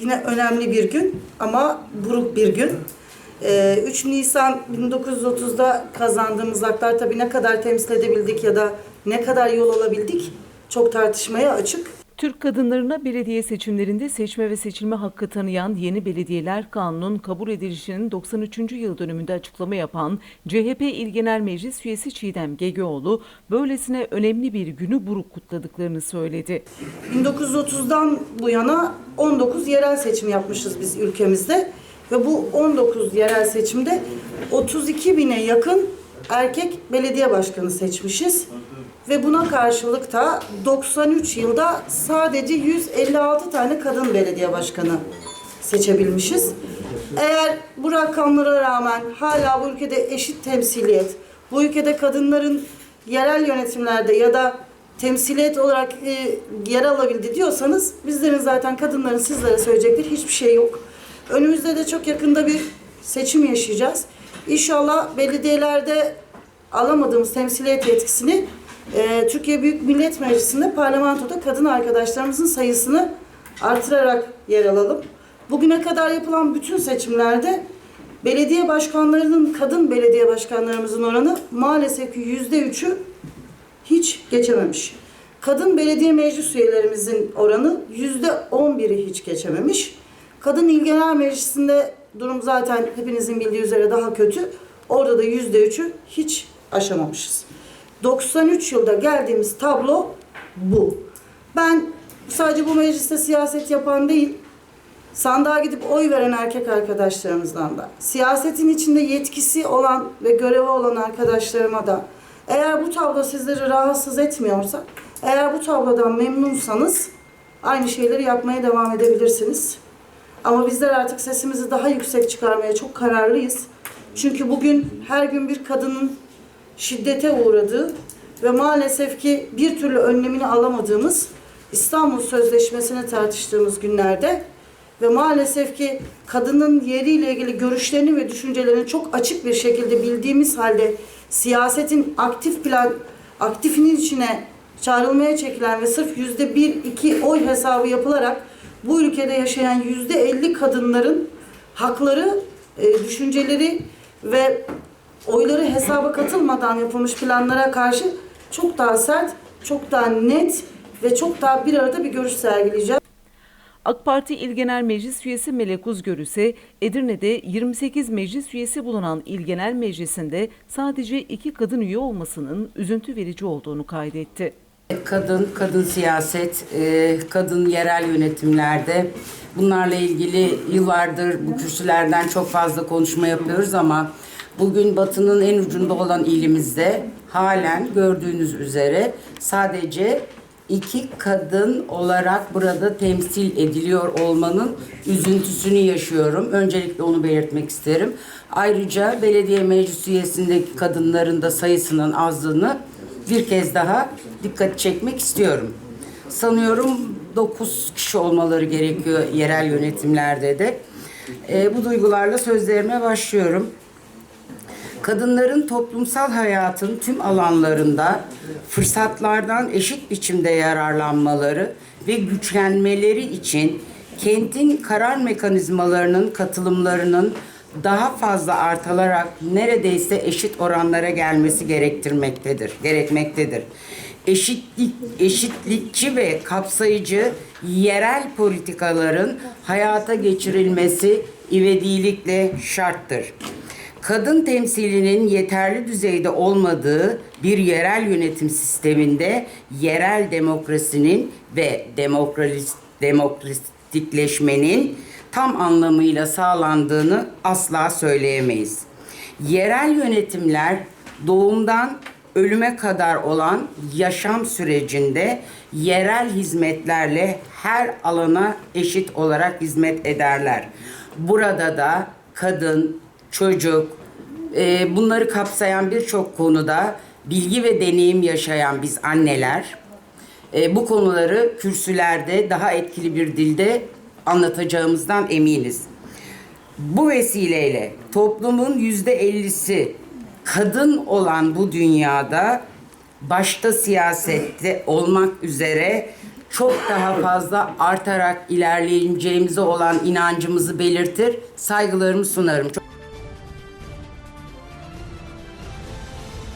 Yine önemli bir gün ama buruk bir gün. Ee, 3 Nisan 1930'da kazandığımız haklar tabii ne kadar temsil edebildik ya da ne kadar yol alabildik çok tartışmaya açık. Türk kadınlarına belediye seçimlerinde seçme ve seçilme hakkı tanıyan yeni belediyeler kanunun kabul edilişinin 93. yıl dönümünde açıklama yapan CHP İl Genel Meclis üyesi Çiğdem Gegeoğlu böylesine önemli bir günü buruk kutladıklarını söyledi. 1930'dan bu yana 19 yerel seçim yapmışız biz ülkemizde ve bu 19 yerel seçimde 32 bine yakın erkek belediye başkanı seçmişiz. Ve buna karşılık da 93 yılda sadece 156 tane kadın belediye başkanı seçebilmişiz. Eğer bu rakamlara rağmen hala bu ülkede eşit temsiliyet, bu ülkede kadınların yerel yönetimlerde ya da temsiliyet olarak e, yer alabildi diyorsanız bizlerin zaten kadınların sizlere söyleyecekleri hiçbir şey yok. Önümüzde de çok yakında bir seçim yaşayacağız. İnşallah belediyelerde alamadığımız temsiliyet yetkisini e, Türkiye Büyük Millet Meclisi'nde parlamentoda kadın arkadaşlarımızın sayısını artırarak yer alalım. Bugüne kadar yapılan bütün seçimlerde belediye başkanlarının, kadın belediye başkanlarımızın oranı maalesef ki yüzde üçü hiç geçememiş. Kadın belediye meclis üyelerimizin oranı yüzde on biri hiç geçememiş. Kadın İl Genel Meclisi'nde durum zaten hepinizin bildiği üzere daha kötü. Orada da yüzde üçü hiç aşamamışız. 93 yılda geldiğimiz tablo bu. Ben sadece bu mecliste siyaset yapan değil, sandığa gidip oy veren erkek arkadaşlarımızdan da, siyasetin içinde yetkisi olan ve görevi olan arkadaşlarıma da, eğer bu tablo sizleri rahatsız etmiyorsa, eğer bu tablodan memnunsanız aynı şeyleri yapmaya devam edebilirsiniz. Ama bizler artık sesimizi daha yüksek çıkarmaya çok kararlıyız. Çünkü bugün her gün bir kadının şiddete uğradığı ve maalesef ki bir türlü önlemini alamadığımız İstanbul Sözleşmesi'ni tartıştığımız günlerde ve maalesef ki kadının yeriyle ilgili görüşlerini ve düşüncelerini çok açık bir şekilde bildiğimiz halde siyasetin aktif plan aktifinin içine çağrılmaya çekilen ve sırf yüzde bir iki oy hesabı yapılarak bu ülkede yaşayan yüzde elli kadınların hakları, e, düşünceleri ve oyları hesaba katılmadan yapılmış planlara karşı çok daha sert, çok daha net ve çok daha bir arada bir görüş sergileyeceğiz. AK Parti İl Genel Meclis üyesi Melek Uzgör ise Edirne'de 28 meclis üyesi bulunan İl Genel Meclisi'nde sadece iki kadın üye olmasının üzüntü verici olduğunu kaydetti. Kadın, kadın siyaset, e, kadın yerel yönetimlerde bunlarla ilgili yıllardır bu kürsülerden çok fazla konuşma yapıyoruz ama bugün batının en ucunda olan ilimizde halen gördüğünüz üzere sadece iki kadın olarak burada temsil ediliyor olmanın üzüntüsünü yaşıyorum. Öncelikle onu belirtmek isterim. Ayrıca belediye meclis üyesindeki kadınların da sayısının azlığını bir kez daha dikkat çekmek istiyorum. Sanıyorum 9 kişi olmaları gerekiyor yerel yönetimlerde de. Ee, bu duygularla sözlerime başlıyorum. Kadınların toplumsal hayatın tüm alanlarında fırsatlardan eşit biçimde yararlanmaları ve güçlenmeleri için kentin karar mekanizmalarının katılımlarının daha fazla artarak neredeyse eşit oranlara gelmesi gerektirmektedir, gerekmektedir. Eşitlik, eşitlikçi ve kapsayıcı yerel politikaların hayata geçirilmesi ivedilikle şarttır kadın temsilinin yeterli düzeyde olmadığı bir yerel yönetim sisteminde yerel demokrasinin ve demokratikleşmenin tam anlamıyla sağlandığını asla söyleyemeyiz. Yerel yönetimler doğumdan ölüme kadar olan yaşam sürecinde yerel hizmetlerle her alana eşit olarak hizmet ederler. Burada da kadın, çocuk, e, bunları kapsayan birçok konuda bilgi ve deneyim yaşayan biz anneler e, bu konuları kürsülerde daha etkili bir dilde anlatacağımızdan eminiz. Bu vesileyle toplumun yüzde ellisi kadın olan bu dünyada başta siyasette olmak üzere çok daha fazla artarak ilerleyeceğimize olan inancımızı belirtir. Saygılarımı sunarım. Çok-